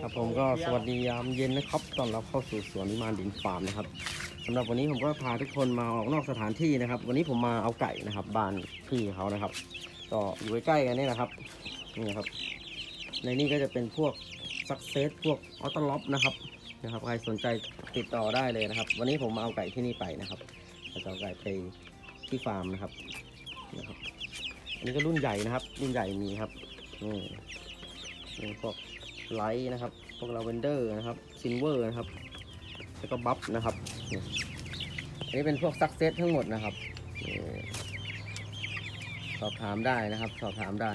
ครับผมก็สวัสดียามเย็นนะครับตอนรับเข้าสู่สวนนิมานดินฟาร์มนะครับสำหรับวันนี้ผมก็พาทุกคนมาออกนอกสถานที่นะครับ วันนี้ผมมาเอาไก่นะครับบ้านพี่เขานะครับ ก็อยู่ใกล้ๆกันนี่นะครับนี่ครับ ในนี้ก็จะเป็นพวกซักเซสพวกออโตล็อปนะครับนะครับ ใครสนใจติดต่อได้เลยนะครับ วันนี้ผมมาเอาไก่ที่นี่ไปนะครับจะเอาไก่ไปที่ฟาร์มนะครับนะครับ อันนี้ก็รุ่นใหญ่นะครับ รุ่นใหญ่มีครับนี่นี่พวก ไลท์นะครับ พวกลาเวนเดอร์นะครับซิลเวอร์นะครับ แล้วก็บัฟนะครับนี่อันนี้เป็นพวกซักเซสทั้งหมดนะครับสอบถามได้นะครับ สอบถามได้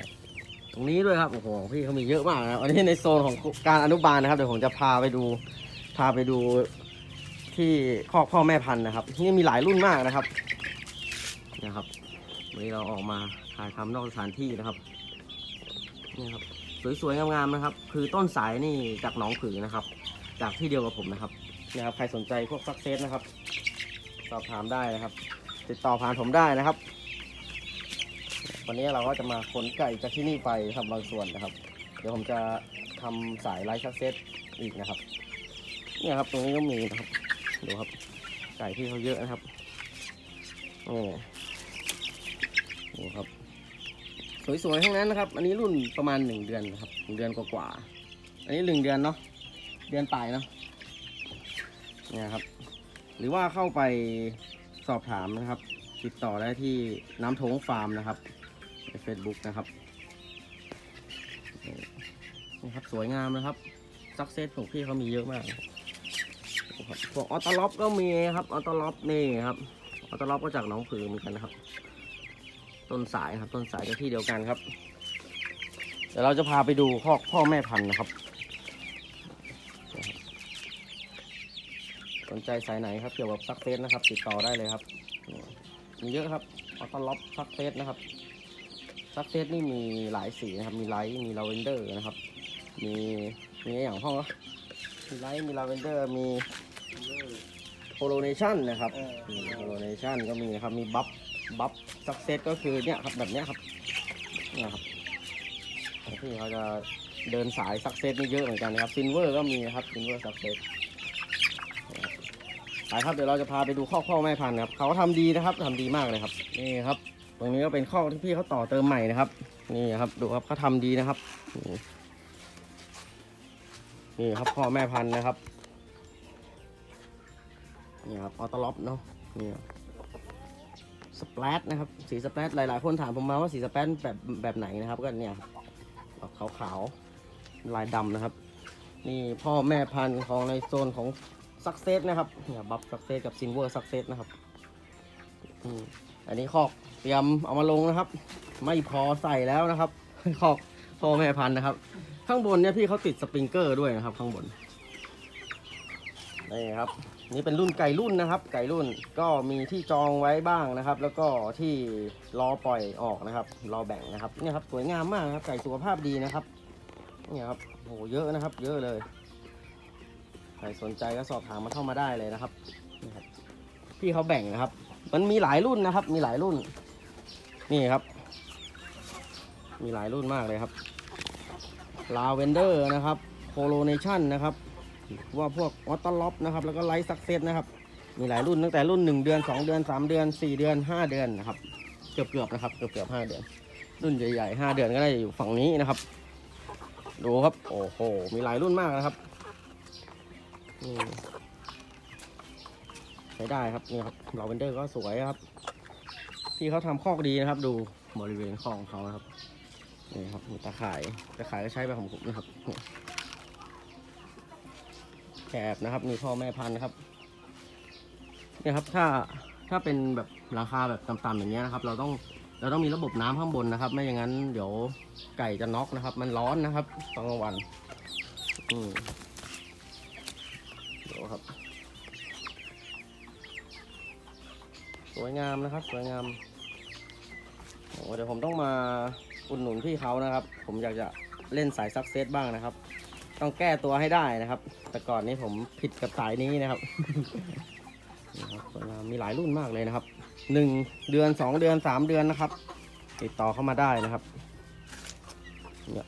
ตรงนี้ด้วยครับโอ้โหพี่เขามีเยอะมากนะครับอันนี้ในโซนของการอนุบาลนะครับเดี๋ยวผมจะพาไปดู พาไปดูที่คอกพ่อแม่พันธุ์นะครับ ที่นี่มีหลายรุ่นมากนะครับนะครับวันนี้เราออกมาถ่ายทำนอกสถานที่นะครับนี่ครับ สวยๆงามๆนะครับ คือต้นสายนี่จากหนองผือนะครับ จากที่เดียวกับผมนะครับนี่ครับ ใครสนใจพวกซักเซสนะครับ สอบถามได้นะครับ ติดต่อผ่านผมได้นะครับ วันนี้เราก็จะมาขนไก่จากที่นี่ไปทำบางส่วนนะครับ เดี๋ยวผมจะทำสายไลท์ซักเซสอีกนะครับเนี่ยครับตรงนี้ก็มีนะครับดูครับไก่ที่เขาเยอะนะครับนี่นี่ครับ สวยๆทั้งนั้นนะครับ อันนี้รุ่นประมาณหนึ่งเดือนนะครับหนึ่งเดือนกว่าๆอันนี้หนึ่งเดือนเนาะเดือนปลายเนาะเนี่ยครับ หรือว่าเข้าไปสอบถามนะครับ ติดต่อได้ที่น้ำทงฟาร์มนะครับใน Facebook นะครับนี่ครับสวยงามนะครับซักเซสของพี่เขามีเยอะมากพวกออตล็อปก็มีครับออตล็อปนี่ครับออตล็อปก็จากน้องผือเหมือนกันนะครับ ต้นสายครับต้นสายก็ที่เดียวกันครับ เดี๋ยวเราจะพาไปดูคอกพ่อแม่พันธุ์นะครับ สนใจสายไหนครับเกี่ยวกับซักเซสนะครับ ติดต่อได้เลยครับ มีเยอะครับออโตล็อปซักเซสนะครับซักเซสนี่มีหลายสีนะครับ มีไลท์มีลาเวนเดอร์นะครับ มีมีอย่างห้องก็มีไลท์มีลาเวนเดอร์มีโคโลเนชั่นนะครับโคโลเนชั่นก็มีนะครับมีบัฟ บัฟซักเซสก็คือเนี่ยครับแบบเนี้ยครับเนี่ยครับที่เขาจะเดินสายซักเซสนี่เยอะเหมือนกันนะครับซินเวอร์ก็มีนะครับซินเวอร์ซักเซสไปครับเดี๋ยวเราจะพาไปดูข้อข้อแม่พันธุ์นะครับเขาทำดีนะครับทำดีมากเลยครับนี่ครับ ตรงนี้ก็เป็นข้อที่พี่เขาต่อเติมใหม่นะครับนี่ครับดูครับเขาทำดีนะครับนี่ครับพ่อแม่พันธุ์นะครับนี่ครับออตล็อปเนาะนี่ครับ สเปรดนะครับ สีสเปรดหลาย ๆ คนถามผมมาว่าสีสเปรดแบบแบบไหนนะครับ ก็เนี่ยออกขาวๆลายดำนะครับ นี่พ่อแม่พันธุ์ของในโซนของซักเซสนะครับเนี่ยบัฟซักเซสกับซินเวอร์ซักเซสนะครับอันนี้คอกเตรียมเอามาลงนะครับ ไม่พอใส่แล้วนะครับคอกพ่อแม่พันธุ์นะครับ ข้างบนเนี่ยพี่เขาติดสปริงเกอร์ด้วยนะครับ ข้างบน นี่ครับ นี่เป็นรุ่นไก่รุ่นนะครับ ไก่รุ่นก็มีที่จองไว้บ้างนะครับ แล้วก็ที่รอปล่อยออกนะครับ รอแบ่งนะครับเนี่ยครับสวยงามมากครับไก่สุขภาพดีนะครับเนี่ยครับโหเยอะนะครับ เยอะเลยใครสนใจก็สอบถามมาเข้ามาได้เลยนะครับนี่ครับพี่เขาแบ่งนะครับ มันมีหลายรุ่นนะครับ มีหลายรุ่น นี่ครับ มีหลายรุ่นมากเลยครับลาเวนเดอร์นะครับโคโลเนชั่นนะครับ ว่าพวกออตล็อปนะครับ แล้วก็ไลท์ซักเซสนะครับ มีหลายรุ่นตั้งแต่รุ่น 1 เดือน 2 เดือน 3 เดือน 4 เดือน 5 เดือนนะครับ เกือบเกือบๆนะครับ เกือบเกือบ5เดือน รุ่นใหญ่ๆ5เดือนก็ได้อยู่ฝั่งนี้นะครับ ดูครับ โอ้โห มีหลายรุ่นมากนะครับใช้ได้ครับนี่ครับลาเวนเดอร์ก็สวยครับ ที่เขาทำคอกดีนะครับ ดูบริเวณคอกของเขานะครับนี่ครับตาข่ายตาข่ายก็ใช้แบบของผมนะครับ แกบนะครับ มีพ่อแม่พันธุ์นะครับเนี่ยครับถ้าถ้าเป็นแบบราคาแบบต่ำๆอย่างเงี้ยนะครับ เราต้องเราต้องมีระบบน้ำข้างบนนะครับ ไม่อย่างนั้นเดี๋ยวไก่จะน็อกนะครับ มันร้อนนะครับตอนกลางวันอืมเดี๋ยวครับ สวยงามนะครับ สวยงามโอ้เดี๋ยวผมต้องมาอุดหนุนพี่เขานะครับ ผมอยากจะเล่นสายซักเซสบ้างนะครับ ต้องแก้ตัวให้ได้นะครับ แต่ก่อนนี้ผมผิดกับสายนี้นะครับสวยงามมีหลายรุ่นมากเลยนะครับหนึ่งเดือนสองเดือนสามเดือนนะครับ ติดต่อเข้ามาได้นะครับ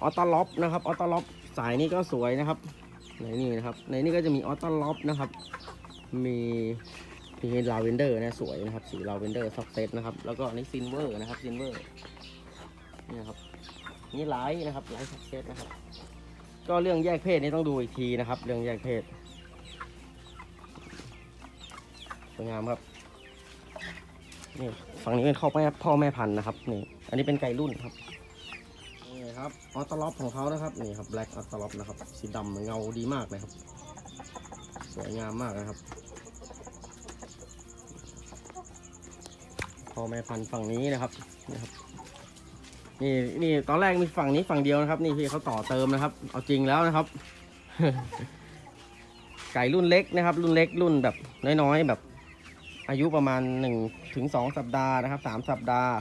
ออโตล็อปนะครับออโตล็อปสายนี้ก็สวยนะครับ ในนี่นะครับ ในนี่ก็จะมีออตตล็อปนะครับ มีมีลาเวนเดอร์นะสวยนะครับ สีลาเวนเดอร์ซักเซตนะครับ แล้วก็นนี้ซินเวอร์นะครับซินเวอร์นี่นะครับนี่ไลท์นะครับไลท์ซักเซตนะครับ ก็เรื่องแยกเพศนี่ต้องดูอีกทีนะครับ เรื่องแยกเพศสวยงามครับนี่ฝั่งนี้เป็นข้อแม่พ่อแม่พันธุ์นะครับนี่อันนี้เป็นไก่รุ่นครับนี่ครับออตล็อปของเขานะครับนี่ครับแบล็กออตล็อปนะครับสีดำเงาดีมากเลยครับ สวยงามมากนะครับพ่อแม่พันธุ์ฝั่งนี้นะครับนะครับ นี่นี่ตอนแรกมีฝั่งนี้ฝั่งเดียวนะครับ นี่พี่เขาต่อเติมนะครับ เอาจริงแล้วนะครับ ไก่รุ่นเล็กนะครับ รุ่นเล็กรุ่นแบบน้อยๆแบบ อายุประมาณ1ถึง2สัปดาห์นะครับ3สัปดาห์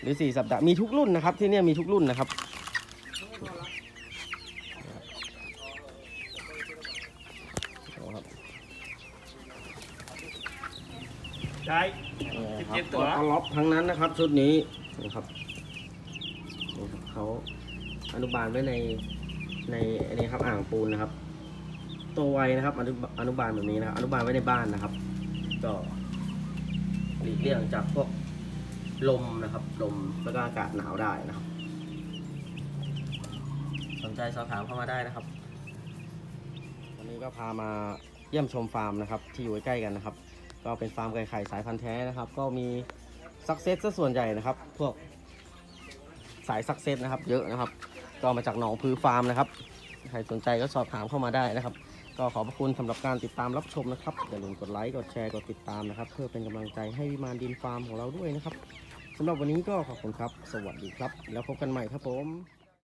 หรือ 4 สัปดาห์มีทุกรุ่นนะครับ ที่เนี่ยมีทุกรุ่นนะครับเอาครับใช่นี่ครับ17ตัวเอาล็อปทั้งนั้นนะครับ ชุดนี้นะครับนี่ครับ เขาอนุบาลไว้ในในอันนี้ครับอ่างปูนนะครับ ตัวไวนะครับอนุอนุบาลแบบนี้นะครับอนุบาลไว้ในบ้านนะครับ ก็หลีกเลี่ยงจากพวกลมนะครับ ลมแล้วก็อากาศหนาวได้นะครับ สนใจสอบถามเข้ามาได้นะครับ วันนี้ก็พามาเยี่ยมชมฟาร์มนะครับ ที่อยู่ใกล้ๆกันนะครับ ก็เป็นฟาร์มไก่ไข่สายพันธุ์แท้นะครับ ก็มีซักเซสซะส่วนใหญ่นะครับ พวก สายซักเซสนะครับ เยอะนะครับ ก็มาจากหนองพือฟาร์มนะครับ ใครสนใจก็สอบถามเข้ามาได้นะครับ ก็ขอบพระคุณสำหรับการติดตามรับชมนะครับอย่าลืมกดไลค์กดแชร์กดติดตามนะครับ เพื่อเป็นกำลังใจให้วิมานดินฟาร์มของเราด้วยนะครับสำหรับวันนี้ก็ขอบคุณครับ สวัสดีครับ แล้วพบกันใหม่ครับผม